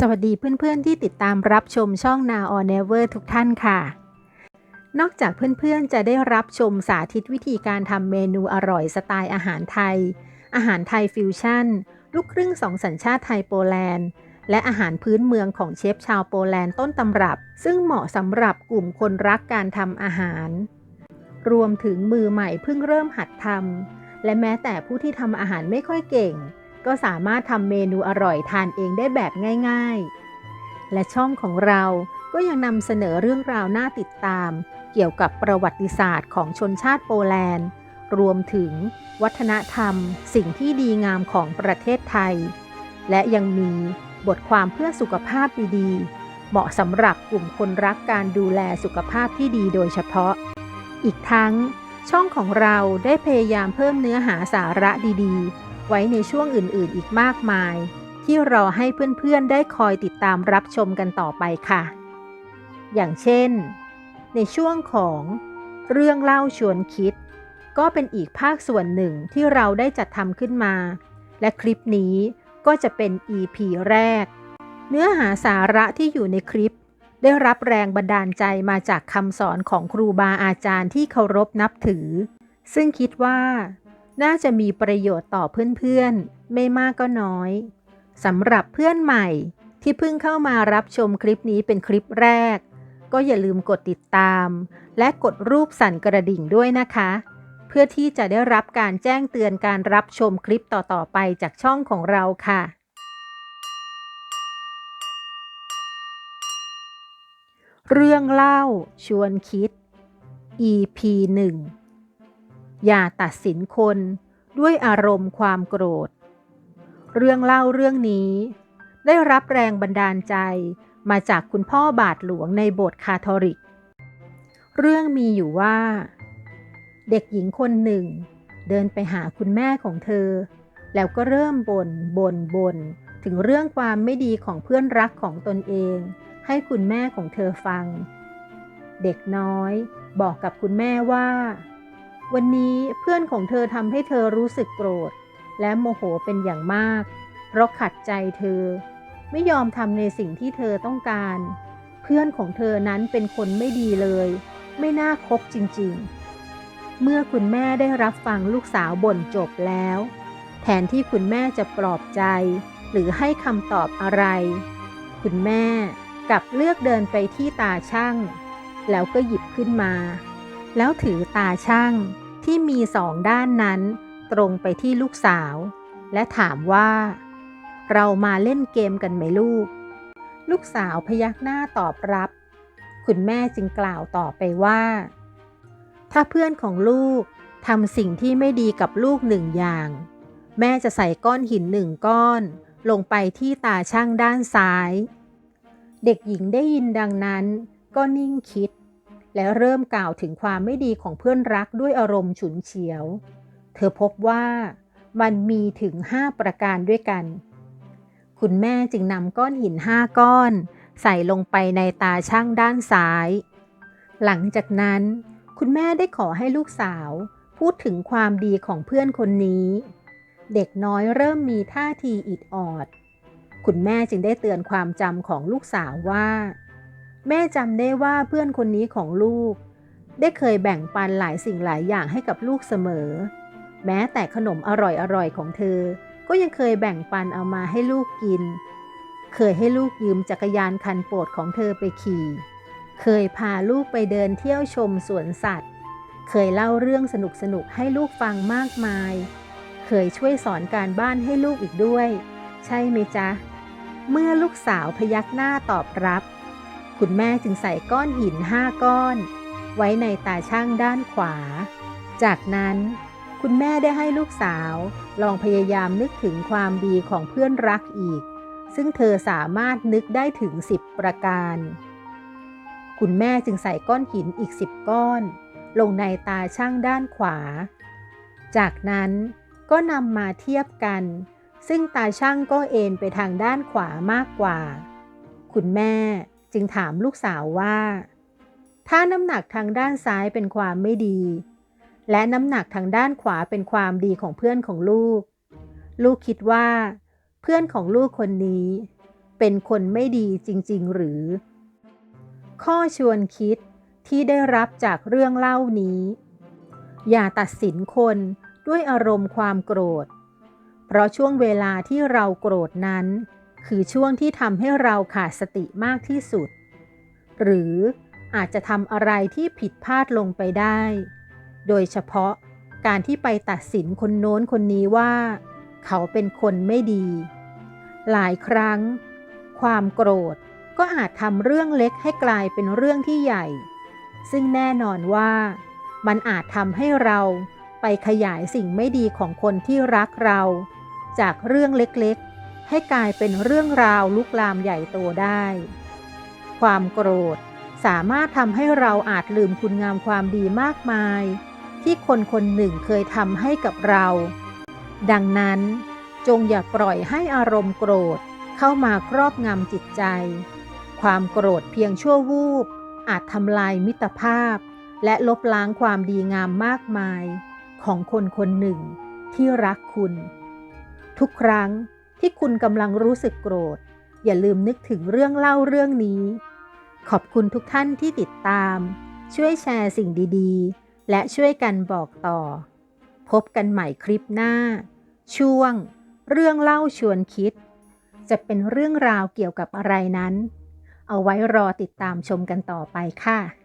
สวัสดีเพื่อนๆที่ติดตามรับชมช่อง Now or Never ทุกท่านค่ะ นอกจากเพื่อนๆจะได้รับชมสาธิตวิธีการทำเมนูอร่อยสไตล์อาหารไทย อาหารไทยฟิวชั่น ลูกครึ่งสองสัญชาติไทยโปแลนด์ และอาหารพื้นเมืองของเชฟชาวโปแลนด์ต้นตำรับ ซึ่งเหมาะสำหรับกลุ่มคนรักการทำอาหาร รวมถึงมือใหม่เพิ่งเริ่มหัดทำและแม้แต่ผู้ที่ทำอาหารไม่ค่อยเก่ง ก็สามารถทำเมนูอร่อยทานเองได้แบบง่าย ๆ และช่องของเราก็ยังนำเสนอเรื่องราวน่าติดตาม เกี่ยวกับประวัติศาสตร์ของชนชาติโปแลนด์ รวมถึงวัฒนธรรม สิ่งที่ดีงามของประเทศไทย และยังมีบทความเพื่อสุขภาพดีๆ เหมาะสำหรับกลุ่มคนรักการดูแลสุขภาพที่ดีโดยเฉพาะ อีกทั้งช่องของเราได้พยายามเพิ่มเนื้อหาสาระดีๆ ไว้ในช่วงอื่นๆ อีกมากมาย ที่รอให้เพื่อนๆ ได้คอยติดตามรับชมกันต่อไปค่ะ อย่างเช่น ในช่วงของเรื่องเล่าชวนคิด ก็เป็นอีกภาคส่วนหนึ่งที่เราได้จัดทำขึ้นมา และคลิปนี้ก็จะเป็น EP แรก เนื้อหาสาระที่อยู่ในคลิป ได้รับแรงบันดาลใจมาจากคำสอนของครูบาอาจารย์ที่เคารพนับถือ ซึ่งคิดว่า น่าจะมีประโยชน์ต่อเพื่อนๆ ไม่มากก็น้อยสำหรับเพื่อนใหม่ที่เพิ่งเข้ามารับชมคลิปนี้เป็นคลิปแรก ก็อย่าลืมกดติดตาม และกดรูปสั่นกระดิ่งด้วยนะคะ เพื่อที่จะได้รับการแจ้งเตือนการรับชมคลิปต่อๆไปจากช่องของเราค่ะ เรื่องเล่าชวนคิด EP 1 อย่าตัดสินคนด้วยอารมณ์ความโกรธ เรื่องเล่าเรื่องนี้ ได้รับแรงบันดาลใจมาจากคุณพ่อบาทหลวงในโบสถ์คาทอลิก เรื่องมีอยู่ว่า เด็กหญิงคนหนึ่ง เดินไปหาคุณแม่ของเธอ แล้วก็เริ่มบน่นบ่นบ่นถึงเรื่องความไม่ดีของเพื่อนรักของตนเอง ให้คุณแม่ของเธอฟัง เด็กน้อยบอกกับคุณแม่ว่า วันนี้เพื่อนของเธอทำให้เธอรู้สึกโกรธ และโมโหเป็นอย่างมาก เพราะขัดใจเธอ ไม่ยอมทำในสิ่งที่เธอต้องการ เพื่อนของเธอนั้นเป็นคนไม่ดีเลย ไม่น่าคบจริงๆ เมื่อคุณแม่ได้รับฟังลูกสาวบ่นจบแล้ว แทนที่คุณแม่จะปลอบใจ หรือให้คำตอบอะไร คุณแม่กลับเลือกเดินไปที่ตาช่าง แล้วก็หยิบขึ้นมา แล้วถือตาช่างที่มีสองด้านนั้น ตรงไปที่ลูกสาว และถามว่า เรามาเล่นเกมกันไหมลูก ลูกสาวพยักหน้าตอบรับ คุณแม่จึงกล่าวต่อไปว่า ถ้าเพื่อนของลูกทำสิ่งที่ไม่ดีกับลูกหนึ่งอย่าง แม่จะใส่ก้อนหินหนึ่งก้อน ลงไปที่ตาช่างด้านซ้าย เด็กหญิงได้ยินดังนั้นก็นิ่งคิด และเริ่มกล่าวถึงความไม่ดีของเพื่อนรักด้วยอารมณ์ฉุนเฉียว เธอพบว่ามันมีถึงห้าประการด้วยกัน คุณแม่จึงนำก้อนหินห้าก้อน ใส่ลงไปในตาช่างด้านซ้าย หลังจากนั้น คุณแม่ได้ขอให้ลูกสาว พูดถึงความดีของเพื่อนคนนี้ เด็กน้อยเริ่มมีท่าทีอิดออด คุณแม่จึงได้เตือนความจำของลูกสาวว่า แม่จำได้ว่าเพื่อนคนนี้ของลูก ได้เคยแบ่งปันหลายสิ่งหลายอย่างให้กับลูกเสมอ แม้แต่ขนมอร่อยๆของเธอ ก็ยังเคยแบ่งปันเอามาให้ลูกกิน เคยให้ลูกยืมจักรยานคันโปรดของเธอไปขี่ เคยพาลูกไปเดินเที่ยวชมสวนสัตว์ เคยเล่าเรื่องสนุกๆให้ลูกฟังมากมาย เคยช่วยสอนการบ้านให้ลูกอีกด้วย ใช่ไหมจ๊ะ เมื่อลูกสาวพยักหน้าตอบรับ คุณแม่จึงใส่ก้อนหินห้าก้อน ไว้ในตาช่างด้านขวา จากนั้นคุณแม่ได้ให้ลูกสาว ลองพยายามนึกถึงความดีของเพื่อนรักอีก ซึ่งเธอสามารถนึกได้ถึง10ประการ คุณแม่จึงใส่ก้อนหินอีก10ก้อน ลงในตาช่างด้านขวา จากนั้นก็นำมาเทียบกัน ซึ่งตาช่างก็เอ็นไปทางด้านขวามากกว่า คุณแม่ จึงถามลูกสาวว่า ถ้าน้ำหนักทางด้านซ้ายเป็นความไม่ดี และน้ำหนักทางด้านขวาเป็นความดีของเพื่อนของลูก ลูกคิดว่า เพื่อนของลูกคนนี้ เป็นคนไม่ดีจริง ๆ หรือ ข้อชวนคิดที่ได้รับจากเรื่องเล่านี้ อย่าตัดสินคนด้วยอารมณ์ความโกรธ เพราะช่วงเวลาที่เราโกรธนั้น คือช่วงที่ทำให้เราขาดสติมากที่สุด หรืออาจจะทำอะไรที่ผิดพลาดลงไปได้ โดยเฉพาะการที่ไปตัดสินคนโน้นคนนี้ว่า เขาเป็นคนไม่ดี หลายครั้ง ความโกรธก็อาจทำเรื่องเล็กให้กลายเป็นเรื่องที่ใหญ่ ซึ่งแน่นอนว่า มันอาจทำให้เราไปขยายสิ่งไม่ดีของคนที่รักเรา จากเรื่องเล็กๆ ให้กลายเป็นเรื่องราวลุกลามใหญ่โตได้ ความโกรธสามารถทำให้เราอาจลืมคุณงามความดีมากมาย ที่คนคนหนึ่งเคยทำให้กับเรา ดังนั้น จงอย่าปล่อยให้อารมณ์โกรธเข้ามาครอบงำจิตใจ ความโกรธเพียงชั่ววูบอาจทำลายมิตรภาพ และลบล้างความดีงามมากมาย ของคนคนหนึ่งที่รักคุณ ทุกครั้ง ที่คุณกำลังรู้สึกโกรธ อย่าลืมนึกถึงเรื่องเล่าเรื่องนี้ ขอบคุณทุกท่านที่ติดตาม ช่วยแชร์สิ่งดีๆ และช่วยกันบอกต่อ พบกันใหม่คลิปหน้า ช่วง เรื่องเล่าชวนคิด จะเป็นเรื่องราวเกี่ยวกับอะไรนั้น เอาไว้รอติดตามชมกันต่อไปค่ะ